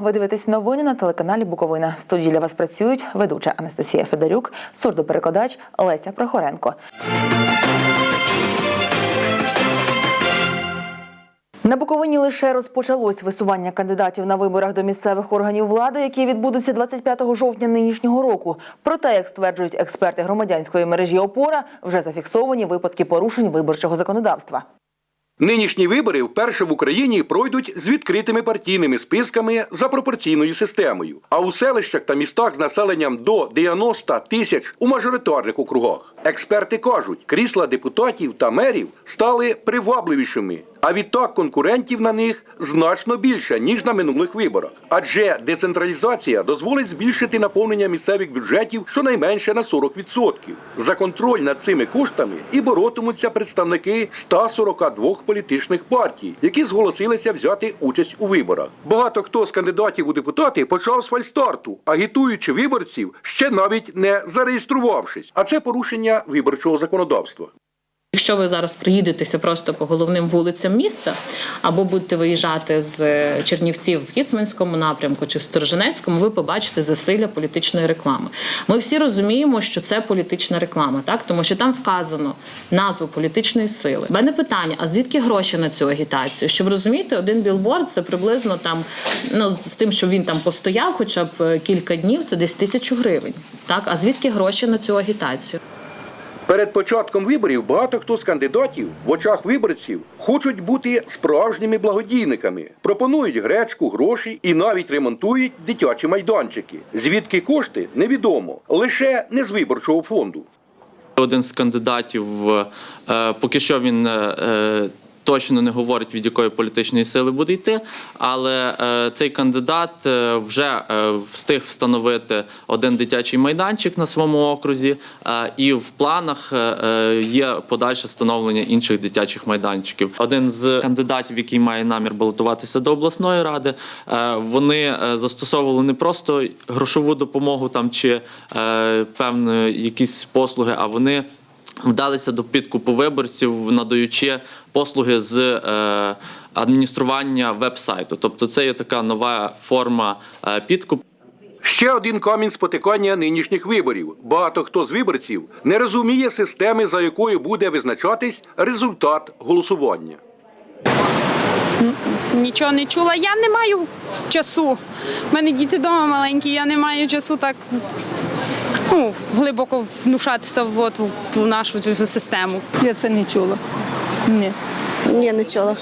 Ви дивитесь новини на телеканалі Буковина. В студії для вас працюють ведуча Анастасія Федорюк, сурдоперекладач Леся Прохоренко. На Буковині лише розпочалось висування кандидатів на виборах до місцевих органів влади, які відбудуться 25 жовтня нинішнього року. Проте, як стверджують експерти громадянської мережі ОПОРА, вже зафіксовані випадки порушень виборчого законодавства. Нинішні вибори вперше в Україні пройдуть з відкритими партійними списками за пропорційною системою. А у селищах та містах з населенням до 90 тисяч у мажоритарних округах. Експерти кажуть, крісла депутатів та мерів стали привабливішими, а відтак конкурентів на них значно більше ніж на минулих виборах. Адже децентралізація дозволить збільшити наповнення місцевих бюджетів щонайменше на 40%. За контроль над цими коштами і боротимуться представники 142 політичних партій, які зголосилися взяти участь у виборах. Багато хто з кандидатів у депутати почав з фальстарту, агітуючи виборців, ще навіть не зареєструвавшись. А це порушення виборчого законодавства. Якщо ви зараз приїдетеся просто по головним вулицям міста, або будете виїжджати з Чернівців в Кіцманському напрямку чи в Сторожинецькому, ви побачите засилля політичної реклами. Ми всі розуміємо, що це політична реклама, так тому що там вказано назву політичної сили. Мене питання: а звідки гроші на цю агітацію? Щоб розуміти, один білборд це приблизно там, ну з тим, що він там постояв, хоча б е, кілька днів, це десь тисячу гривень. Так, а звідки гроші на цю агітацію? Перед початком виборів багато хто з кандидатів в очах виборців хочуть бути справжніми благодійниками, пропонують гречку, гроші і навіть ремонтують дитячі майданчики. Звідки кошти невідомо, лише не з виборчого фонду. Один з кандидатів е, поки що він е, е, точно не говорить, від якої політичної сили буде йти, але е, цей кандидат е, вже е, встиг встановити один дитячий майданчик на своєму окрузі, і в планах є подальше встановлення інших дитячих майданчиків. Один з кандидатів, який має намір балотуватися до обласної ради, вони застосовували не просто грошову допомогу там чи певні якісь послуги, а вони вдалися до підкупу виборців, надаючи послуги з е, адміністрування веб-сайту. Тобто, це є така нова форма е, підкупу. Ще один камінь спотикання нинішніх виборів. Багато хто з виборців не розуміє системи, за якою буде визначатись результат голосування. Нічого не чула. Я не маю часу. У мене діти вдома маленькі, я не маю часу так ну, глибоко внушатися в, от, в нашу цю систему. Я це не чула. Ні. Ні, не чула.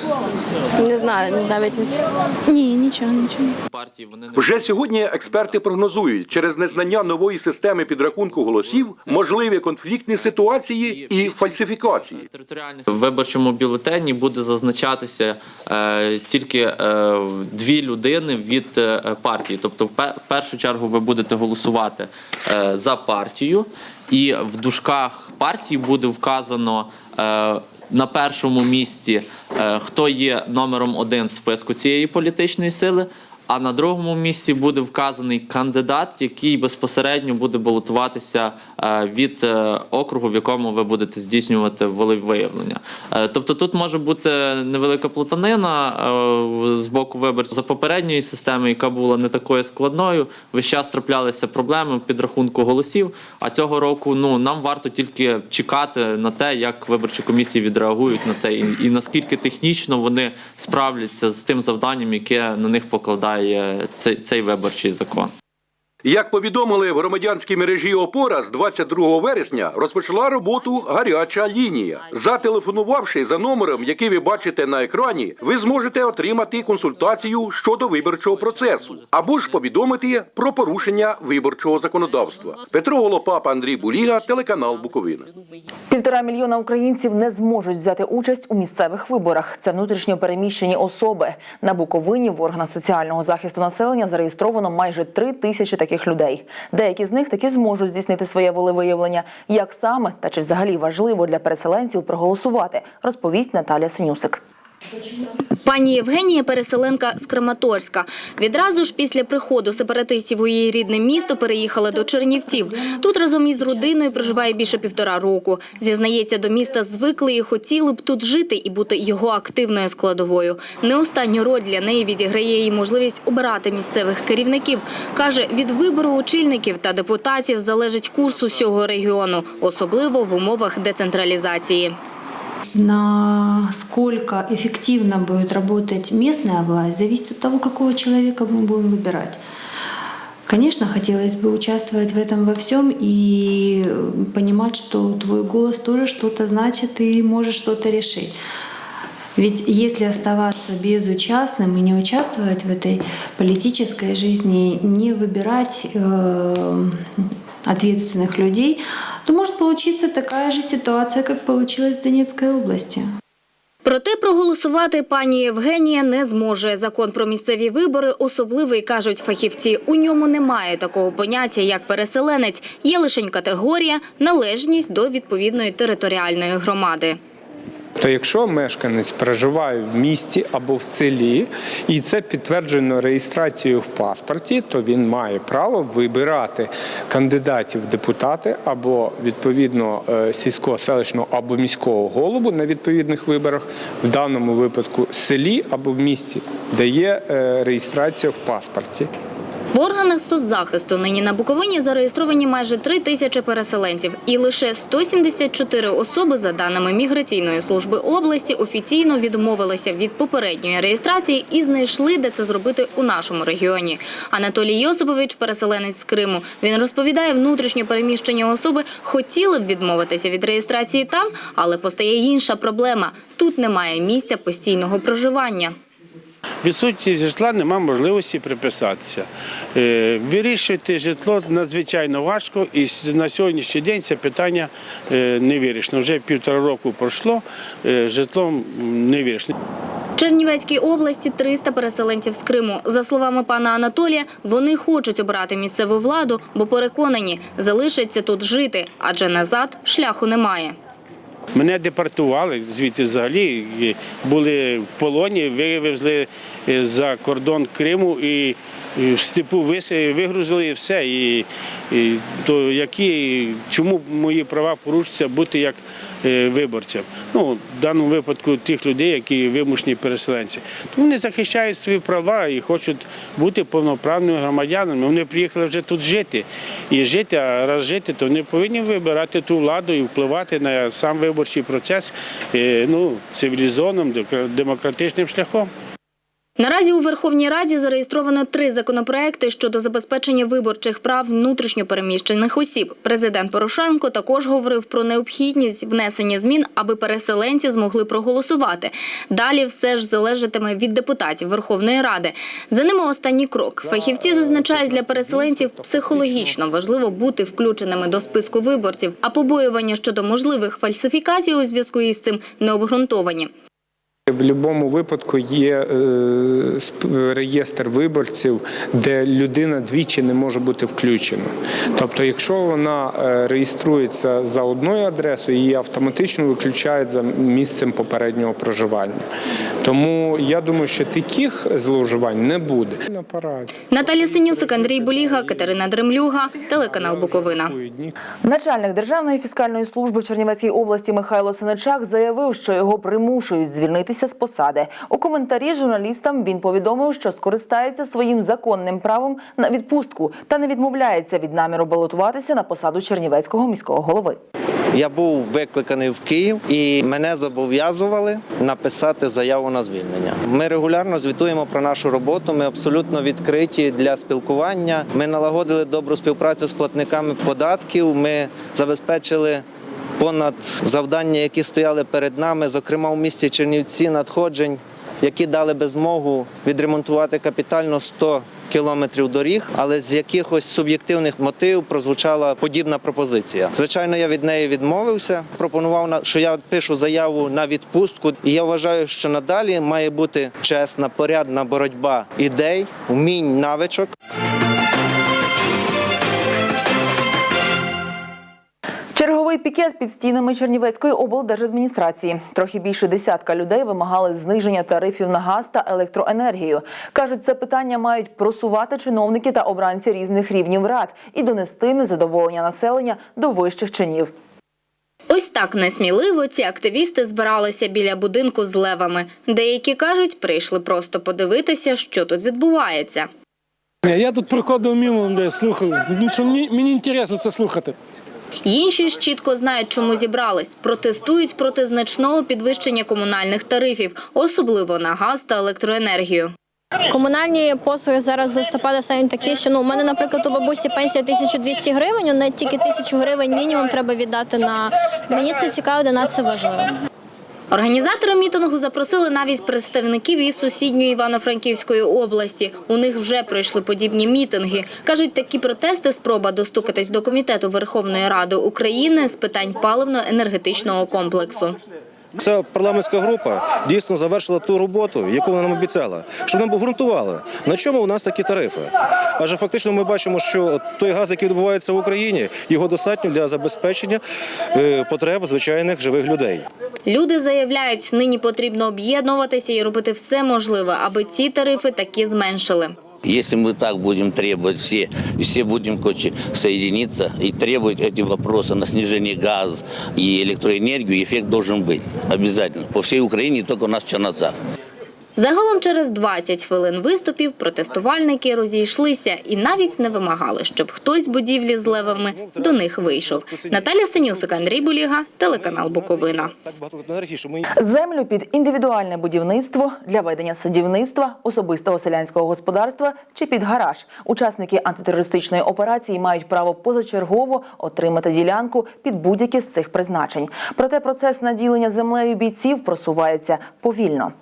Не знаю, навіть не Ні, нічого, нічого. Партії вони Вже сьогодні експерти прогнозують, через незнання нової системи підрахунку голосів можливі конфліктні ситуації і фальсифікації. територіальних в виборчому бюлетені буде зазначатися е, тільки е, дві людини від е, партії. Тобто, в пе- першу чергу ви будете голосувати е, за партію, і в дужках партії буде вказано. Е, на першому місці, е, хто є номером один в списку цієї політичної сили, а на другому місці буде вказаний кандидат, який безпосередньо буде балотуватися е, від е, округу, в якому ви будете здійснювати волевиявлення. Е, Тобто тут може бути невелика плутанина з боку виборців за попередньої системи, яка була не такою складною. Весь час траплялися проблеми підрахунку голосів. А цього року ну нам варто тільки чекати на те, як виборчі комісії відреагують на це, і наскільки технічно вони справляться з тим завданням, яке на них покладає цей, цей виборчий закон. Як повідомили в громадянській мережі ОПОРА з 22 вересня розпочала роботу гаряча лінія. Зателефонувавши за номером, який ви бачите на екрані, ви зможете отримати консультацію щодо виборчого процесу або ж повідомити про порушення виборчого законодавства. Петро Голопапа, Андрій Буліга, телеканал Буковина. Півтора мільйона українців не зможуть взяти участь у місцевих виборах. Це внутрішньо переміщені особи. На Буковині в органах соціального захисту населення зареєстровано майже три тисячі таких людей. Деякі з них таки зможуть здійснити своє волевиявлення. Як саме та чи взагалі важливо для переселенців проголосувати, розповість Наталя Синюсик. Пані Євгенія переселенка з Краматорська. Відразу ж після приходу сепаратистів у її рідне місто переїхала до Чернівців. Тут разом із родиною проживає більше півтора року. Зізнається, до міста звикли і хотіли б тут жити і бути його активною складовою. Не останню роль для неї відіграє її можливість обирати місцевих керівників. Каже, від вибору очільників та депутатів залежить курс усього регіону, особливо в умовах децентралізації. Насколько эффективно будет работать местная власть, зависит от того, какого человека мы будем выбирать. Конечно, хотелось бы участвовать в этом во всем и понимать, что твой голос тоже что-то значит и может что-то решить. Ведь если оставаться безучастным и не участвовать в этой политической жизни, не выбирать э, ответственных людей, то может получиться такая же ситуация, как получилась в Донецкой области. Проте проголосувати пані Євгенія не зможе. Закон про місцеві вибори особливий, кажуть фахівці. У ньому немає такого поняття, як переселенець. Є лише категорія належність до відповідної територіальної громади. То якщо мешканець проживає в місті або в селі, і це підтверджено реєстрацією в паспорті, то він має право вибирати кандидатів в депутати або відповідно е, сільського селищного або міського голову на відповідних виборах, в даному випадку в селі або в місті, де є е, реєстрація в паспорті. В органах соцзахисту нині на Буковині зареєстровані майже три тисячі переселенців. І лише 174 особи, за даними Міграційної служби області, офіційно відмовилися від попередньої реєстрації і знайшли, де це зробити у нашому регіоні. Анатолій Йосипович, переселенець з Криму. Він розповідає, внутрішньо переміщені особи хотіли б відмовитися від реєстрації там, але постає інша проблема. Тут немає місця постійного проживання. Відсутність житла немає можливості приписатися. Е, Вирішувати житло надзвичайно важко, і на сьогоднішній день це питання е, не вирішено. Вже півтора року пройшло, е, житло не вирішено. В Чернівецькій області 300 переселенців з Криму. За словами пана Анатолія, вони хочуть обрати місцеву владу, бо переконані, залишаться тут жити, адже назад шляху немає. Мене депортували звідти взагалі. Були в полоні, вивезли е, за кордон Криму і і в степу вигрузили і все. І, і то які, чому мої права порушуються бути як е, виборцем? Ну, в даному випадку тих людей, які вимушені переселенці. То вони захищають свої права і хочуть бути повноправними громадянами. Вони приїхали вже тут жити. І жити, а раз жити, то вони повинні вибирати ту владу і впливати на сам виборчий процес е, ну, цивілізованим, демократичним шляхом. Наразі у Верховній Раді зареєстровано три законопроекти щодо забезпечення виборчих прав внутрішньопереміщених осіб. Президент Порошенко також говорив про необхідність внесення змін, аби переселенці змогли проголосувати. Далі все ж залежатиме від депутатів Верховної Ради. За ними останній крок. Фахівці зазначають, для переселенців психологічно важливо бути включеними до списку виборців, а побоювання щодо можливих фальсифікацій у зв'язку із цим не обґрунтовані. В будь-якому випадку є е, реєстр виборців, де людина двічі не може бути включена. Тобто, якщо вона е, реєструється за одною адресою, її автоматично виключають за місцем попереднього проживання. Тому я думаю, що таких зловживань не буде. На параді. Наталія Синюсик, Андрій Боліга, Катерина Дремлюга, телеканал Буковина. Начальник Державної фіскальної служби в Чернівецькій області Михайло Синичак заявив, що його примушують звільнитися з посади. У коментарі журналістам він повідомив, що скористається своїм законним правом на відпустку та не відмовляється від наміру балотуватися на посаду Чернівецького міського голови. Я був викликаний в Київ і мене зобов'язували написати заяву на звільнення. Ми регулярно звітуємо про нашу роботу. Ми абсолютно відкриті для спілкування. Ми налагодили добру співпрацю з платниками податків. Ми забезпечили. Понад завдання, які стояли перед нами, зокрема у місті Чернівці, надходжень, які дали би змогу відремонтувати капітально 100 кілометрів доріг, але з якихось суб'єктивних мотивів прозвучала подібна пропозиція. Звичайно, я від неї відмовився. Пропонував що я пишу заяву на відпустку, і я вважаю, що надалі має бути чесна, порядна боротьба ідей, вмінь, навичок. Черговий пікет під стінами Чернівецької облдержадміністрації. Трохи більше десятка людей вимагали зниження тарифів на газ та електроенергію. кажуть, це питання мають просувати чиновники та обранці різних рівнів рад і донести незадоволення населення до вищих чинів. Ось так несміливо ці активісти збиралися біля будинку з левами. Деякі кажуть, прийшли просто подивитися, що тут відбувається. Я тут проходив мимо, де слухав. Ну, мені цікаво це слухати. Інші ж чітко знають, чому зібрались. Протестують проти значного підвищення комунальних тарифів, особливо на газ та електроенергію. Комунальні послуги зараз з листопада стають такі, що ну у мене, наприклад, у бабусі пенсія 1200 гривень, у неї тільки 1000 гривень мінімум треба віддати на мені це цікаво, для нас це важливо. Організатори мітингу запросили навіть представників із сусідньої Івано-Франківської області. У них вже пройшли подібні мітинги. Кажуть, такі протести – спроба достукатись до Комітету Верховної Ради України з питань паливно-енергетичного комплексу. Ця парламентська група дійсно завершила ту роботу, яку вона нам обіцяла, щоб нам обґрунтували, на чому у нас такі тарифи. Адже фактично ми бачимо, що той газ, який відбувається в Україні, його достатньо для забезпечення е, потреб звичайних живих людей. Люди заявляють, нині потрібно об'єднуватися і робити все можливе, аби ці тарифи таки зменшили. Если мы так будем требовать все, все будем короче, соединиться и требовать эти вопросы на снижение газа и электроэнергию, эффект должен быть обязательно. По всей Украине, не только у нас в Черновцах. Загалом через 20 хвилин виступів протестувальники розійшлися і навіть не вимагали, щоб хтось з будівлі з левами до них вийшов. Наталя Синюсик, Андрій Буліга, телеканал Буковина. Землю під індивідуальне будівництво для ведення садівництва, особистого селянського господарства чи під гараж. Учасники антитерористичної операції мають право позачергово отримати ділянку під будь-які з цих призначень. Проте процес наділення землею бійців просувається повільно.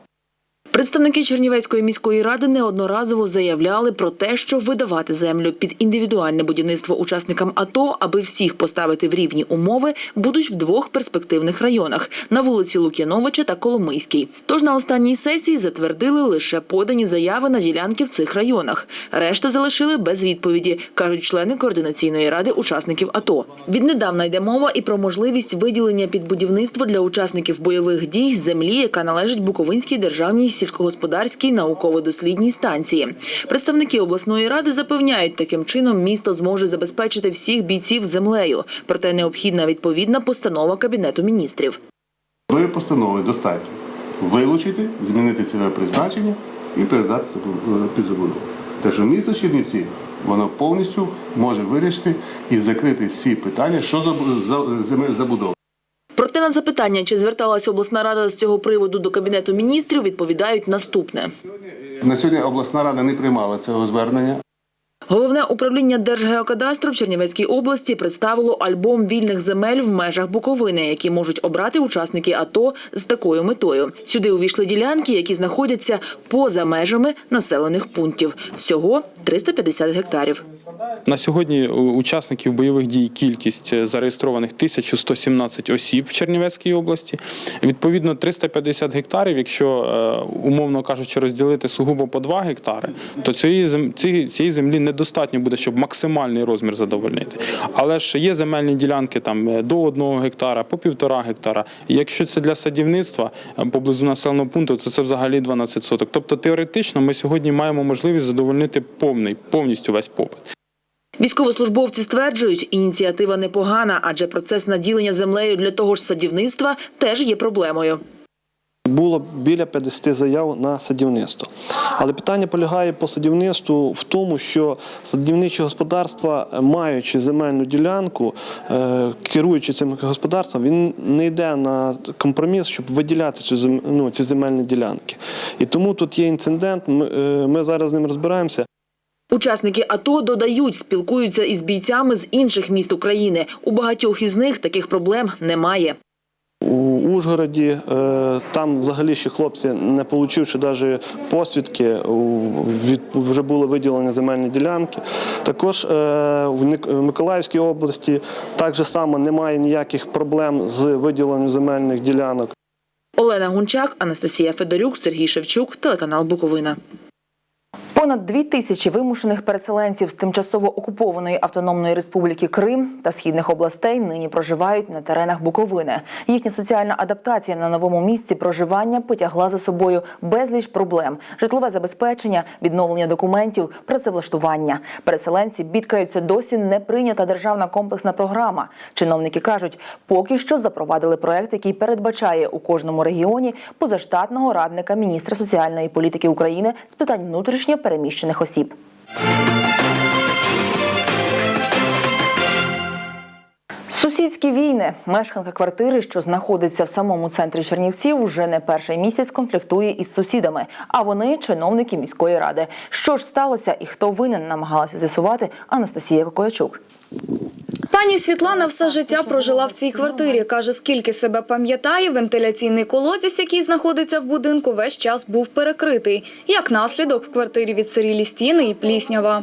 Представники Чернівецької міської ради неодноразово заявляли про те, що видавати землю під індивідуальне будівництво учасникам АТО, аби всіх поставити в рівні умови, будуть в двох перспективних районах на вулиці Лук'яновича та Коломийській. Тож на останній сесії затвердили лише подані заяви на ділянки в цих районах. Решта залишили без відповіді, кажуть члени координаційної ради учасників АТО. Віднедавна йде мова і про можливість виділення під будівництво для учасників бойових дій землі, яка належить Буковинській державній сільськогосподарській науково-дослідній станції. Представники обласної ради запевняють, таким чином місто зможе забезпечити всіх бійців землею. Проте необхідна відповідна постанова кабінету міністрів. Тої постанови достатньо вилучити, змінити цільове призначення і передати під забудову. Так що місто Чернівці воно повністю може вирішити і закрити всі питання, що за за- земель забудови. Проте на запитання, чи зверталася обласна рада з цього приводу до кабінету міністрів, відповідають наступне. На сьогодні обласна рада не приймала цього звернення. Головне управління Держгеокадастру в Чернівецькій області представило альбом вільних земель в межах Буковини, які можуть обрати учасники АТО з такою метою. Сюди увійшли ділянки, які знаходяться поза межами населених пунктів. Всього 350 гектарів. На сьогодні учасників бойових дій кількість е, зареєстрованих 1117 осіб в Чернівецькій області. Відповідно, 350 гектарів, якщо е, умовно кажучи, розділити сугубо по 2 гектари, то цієї зем- ці- недостатньо буде, щоб максимальний розмір задовольнити. Але ж є земельні ділянки там е, до 1 гектара, по півтора гектара. Якщо це для садівництва е, поблизу населеного пункту, то це взагалі 12 соток. Тобто теоретично ми сьогодні маємо можливість задовольнити повний, повністю весь попит. Військовослужбовці стверджують, ініціатива непогана, адже процес наділення землею для того ж садівництва теж є проблемою. Було біля 50 заяв на садівництво. Але питання полягає по садівництву в тому, що садівничі господарства, маючи земельну ділянку, е, керуючи цим господарством, він не йде на компроміс, щоб виділяти цю ну, ці земельні ділянки. І тому тут є інцидент. Е, ми зараз з ним розбираємося. Учасники АТО додають, спілкуються із бійцями з інших міст України. У багатьох із них таких проблем немає. Ужгороді е, там взагалі ще хлопці, не отримавши навіть посвідки, від, вже були виділені земельні ділянки. Також е, в Миколаївській області так же само немає ніяких проблем з виділенням земельних ділянок. Олена Гунчак, Анастасія Федорюк, Сергій Шевчук, телеканал Буковина. Понад дві тисячі вимушених переселенців з тимчасово окупованої автономної республіки Крим та східних областей нині проживають на теренах Буковини. Їхня соціальна адаптація на новому місці проживання потягла за собою безліч проблем: житлове забезпечення, відновлення документів, працевлаштування. Переселенці бідкаються досі не прийнята державна комплексна програма. Чиновники кажуть, поки що запровадили проект, який передбачає у кожному регіоні позаштатного радника міністра соціальної політики України з питань внутрішньо переміщених осіб. Сусідські війни. Мешканка квартири, що знаходиться в самому центрі Чернівців, уже не перший місяць конфліктує із сусідами. А вони чиновники міської ради. Що ж сталося і хто винен, намагалася з'ясувати Анастасія Кокоячук. Пані Світлана все життя прожила в цій квартирі. Каже, скільки себе пам'ятає, вентиляційний колодязь, який знаходиться в будинку, весь час був перекритий. Як наслідок в квартирі відсирілі стіни і пліснява.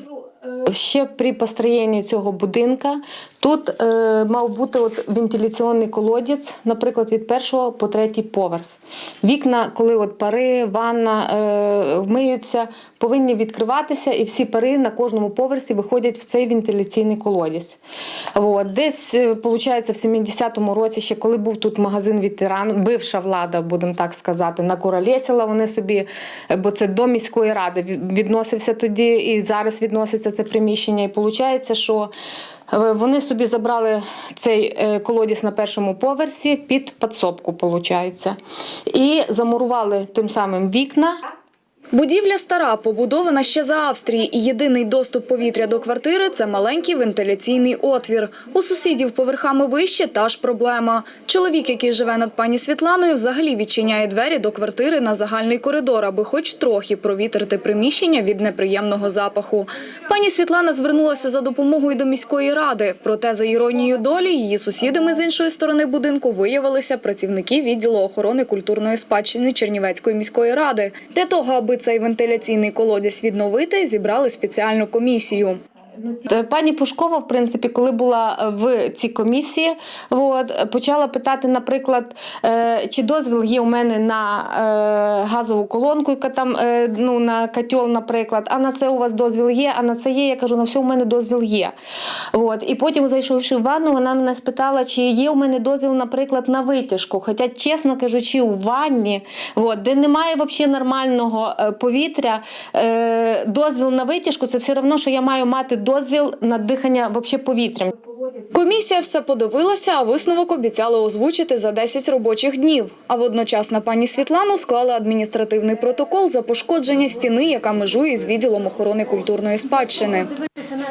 Ще при построєнні цього будинка тут е, мав бути от вентиляційний колодязь, наприклад, від першого по третій поверх. Вікна, коли от пари, ванна е, вмиються, повинні відкриватися, і всі пари на кожному поверсі виходять в цей вентиляційний колодязь. От. Десь, виходить, в 70-му році, ще коли був тут магазин ветеран, бивша влада, будемо так сказати, накуролесила вони собі, е, бо це до міської ради відносився тоді, і зараз відноситься це приміщення. І виходить, що е, вони собі забрали цей е, колодязь на першому поверсі під підсобку, виходить. І замурували тим самим вікна. Будівля стара, побудована ще за Австрії, і єдиний доступ повітря до квартири – це маленький вентиляційний отвір. У сусідів поверхами вище – та ж проблема. Чоловік, який живе над пані Світланою, взагалі відчиняє двері до квартири на загальний коридор, аби хоч трохи провітрити приміщення від неприємного запаху. Пані Світлана звернулася за допомогою до міської ради. Проте, за іронією долі, її сусідами з іншої сторони будинку виявилися працівники відділу охорони культурної спадщини Чернівецької міської ради. Для того, аби цей вентиляційний колодязь відновити, зібрали спеціальну комісію. Е, Пані Пушкова, в принципі, коли була е, в цій комісії, от, почала питати, наприклад, е, чи дозвіл є у мене на газову колонку, яка там ну, на котел, наприклад, а на це у вас дозвіл є, а на це є. Я кажу, на все у мене дозвіл є. От. І потім, зайшовши в ванну, вона мене спитала, чи є у мене дозвіл, наприклад, на витяжку. Хоча, чесно кажучи, у ванні, от, де немає взагалі нормального повітря, дозвіл на витяжку це все одно, що я маю мати дозвіл на дихання вообще повітрям. Комісія все подивилася, а висновок обіцяли озвучити за 10 робочих днів. А водночас на пані Світлану склали адміністративний протокол за пошкодження стіни, яка межує з відділом охорони культурної спадщини.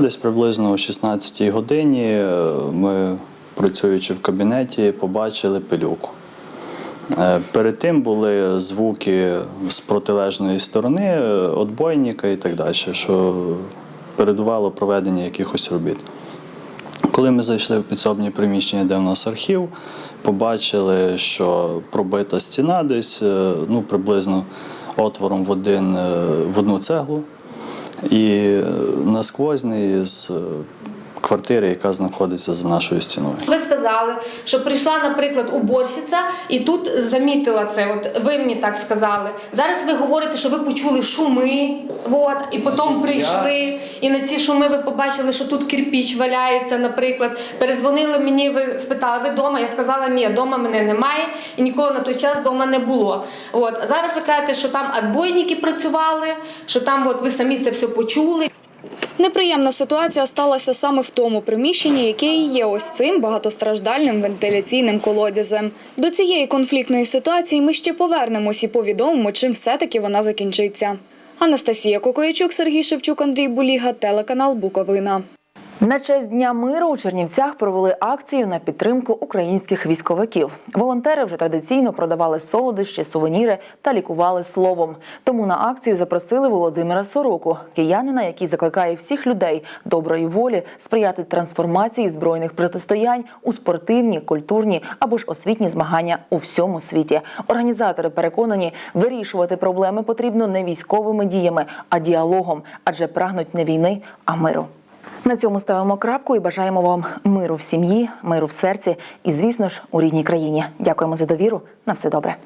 Десь приблизно о 16 годині е, ми, працюючи в кабінеті, побачили пилюку. Е, Перед тим були звуки з протилежної сторони, е, отбойника і так далі, що передувало проведення якихось робіт. Коли ми зайшли в підсобні приміщення, де в нас архів, побачили, що пробита стіна десь е, ну, приблизно отвором в, один, е, в одну цеглу, і е, насквозний з квартири, яка знаходиться за нашою стіною. Ви сказали, що прийшла, наприклад, уборщиця і тут замітила це. От ви мені так сказали. Зараз ви говорите, що ви почули шуми, от, і потім прийшли. І на ці шуми ви побачили, що тут кирпіч валяється, наприклад. Перезвонили мені, ви спитали, ви вдома? Я сказала, ні, вдома мене немає, і нікого на той час вдома не було. От зараз ви кажете, що там отбойники працювали, що там от ви самі це все почули. Неприємна ситуація сталася саме в тому приміщенні, яке і є ось цим багатостраждальним вентиляційним колодязем. До цієї конфліктної ситуації ми ще повернемось і повідомимо, чим все-таки вона закінчиться. Анастасія Кокоячук, Сергій Шевчук, Андрій Буліга, телеканал Буковина. На честь дня миру у Чернівцях провели акцію на підтримку українських військовиків. Волонтери вже традиційно продавали солодощі, сувеніри та лікували словом. Тому на акцію запросили Володимира Сороку, киянина, який закликає всіх людей доброї волі сприяти трансформації збройних протистоянь у спортивні, культурні або ж освітні змагання у всьому світі. Організатори переконані, вирішувати проблеми потрібно не військовими діями, а діалогом, адже прагнуть не війни, а миру. На цьому ставимо крапку і бажаємо вам миру в сім'ї, миру в серці і, звісно ж, у рідній країні. Дякуємо за довіру. На все добре.